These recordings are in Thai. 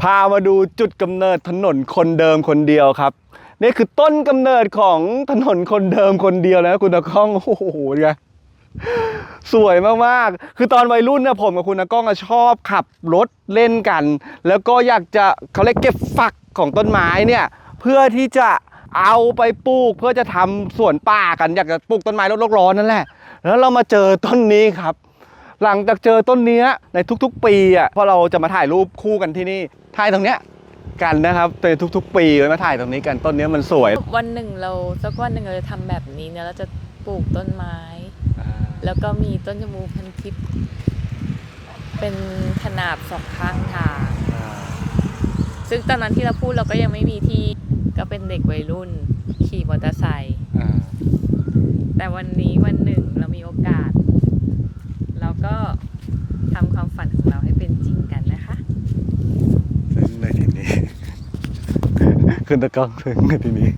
พามาดูจุดกำเนิดถนนคนเดิมคนเดียวครับ นี่คือต้นกำเนิดของถนนคนเดิมคนเดียวแล้วคุณตะก้องโอ้โหไงสวยมากๆ คือตอนวัยรุ่นเนี่ยผมกับคุณตะก้องชอบขับรถเล่นกัน แล้วก็อยากจะเขาเรียกเก็บฝักของต้นไม้เนี่ย เพื่อที่จะเอาไปปลูกเพื่อจะทำสวนป่ากันอยากจะปลูกต้นไม้ลดโลกร้อนนั่นแหละ แล้วเรามาเจอต้นนี้ครับ หลังจากเจอต้นเนี้ยในทุกๆ ปีอะพอเราจะมาถ่ายรูปคู่กันที่นี่ถ่ายตรงเนี้ยกันนะครับในทุก ๆ ปีเลยมาถ่ายตรงนี้กันต้นเนี้ยมันสวย วันหนึ่งเราสักวันหนึ่งเราจะทำแบบนี้เนี่ยเราจะปลูกต้นไม้ แล้วก็มีต้นชะมูพันทิพย์เป็นขนาบสองข้างทางซึ่งตอนนั้นที่เราพูดเราก็ยังไม่มีที่ก็เป็นเด็กวัยรุ่น ขี่มอเตอร์ไซค์แต่วันนี้วันหนึ่งเรามีโอกาสเรา ก็ทำความฝันของเราให้เป็นจริงกันนะคะซึ่งในที่นี้ ขึ้นตะกล้องซึ่งในที่นี้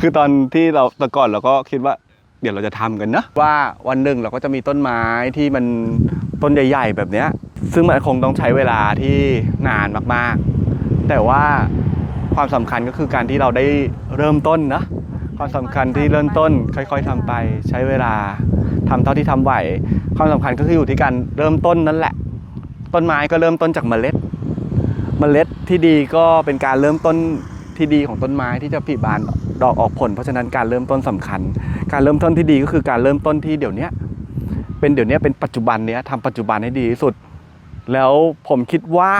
คือตอนที่เราแต่ก่อนเราก็คิดว่า เดี๋ยวเราจะทำกันนะว่าวันหนึ่งเราก็จะมีต้นไม้ที่มันต้นใหญ่ ๆ แบบเนี้ย ซึ่งมันคงต้องใช้เวลาที่นานมากๆ แต่ว่าความสำคัญก็คือการที่เราได้เริ่มต้นนะ ความสำคัญที่เริ่มต้นค่อย ๆทำไปใช้เวลาทำเท่าที่ทำไหว ความสำคัญก็คืออยู่ที่การเริ่มต้นนั่นแหละ ต้นไม้ก็เริ่มต้นจากเมล็ด เมล็ดที่ดีก็เป็นการเริ่มต้นที่ดีของต้นไม้ที่จะผลิบานดอกออกผล เพราะฉะนั้นการเริ่มต้นสำคัญ การเริ่มต้นที่ดีก็คือการเริ่มต้นที่เดี๋ยวนี้เป็นเดี๋ยวนี้เป็นปัจจุบันเนี้ยทำปัจจุบันให้ดีที่สุด แล้วผมคิดว่า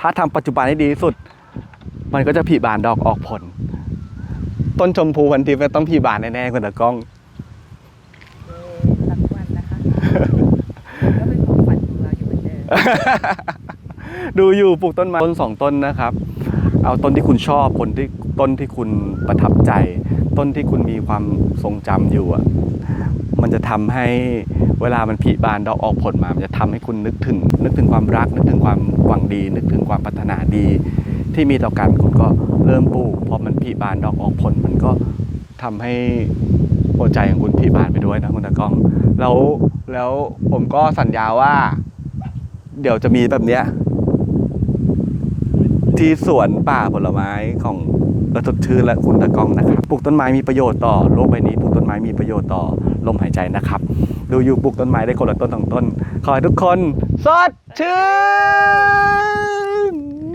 ถ้าทำปัจจุบันให้ดีที่สุด มันก็จะผลิบานดอกออกผล ต้นชมพูพันทิพย์ก็ต้องผลิบานแน่ๆคุณตะกล้อง สักวันนะคะก็เป็นความฝันของเราอยู่เหมือนเดิมดูอยู่ปลูกต้นไม้ต้นสองต้นนะครับ เอาต้นที่คุณชอบต้นที่ต้นที่คุณประทับใจ ต้นที่คุณมีความทรงจำอยู่อะมันจะทำให้เวลามันผลิบานดอกออกผลมา มันจะทำให้คุณนึกถึง นึกถึงความรัก นึกถึงความหวังดี นึกถึงความปรารถนาดี ที่มีต่อกันคุณก็ เริ่มปลูกพอมันผลิบานดอกออกผลมันก็ทำให้หัวใจของคุณผลิบานไปด้วยนะคุณตากล้อง แล้วแล้วผมก็สัญญาว่า เดี๋ยวจะมีแบบเนี้ยที่สวนป่าผลไม้ของเออสดชื่นและคุณตะกองนะครับปลูกต้นไม้มีประโยชน์ต่อโลกใบนี้ปลูกต้นไม้มีประโยชน์ต่อลมหายใจนะครับ ดูอยู่ปลูกต้นไม้ได้คนละต้นสองต้น ขอให้ทุกคน สดชื่น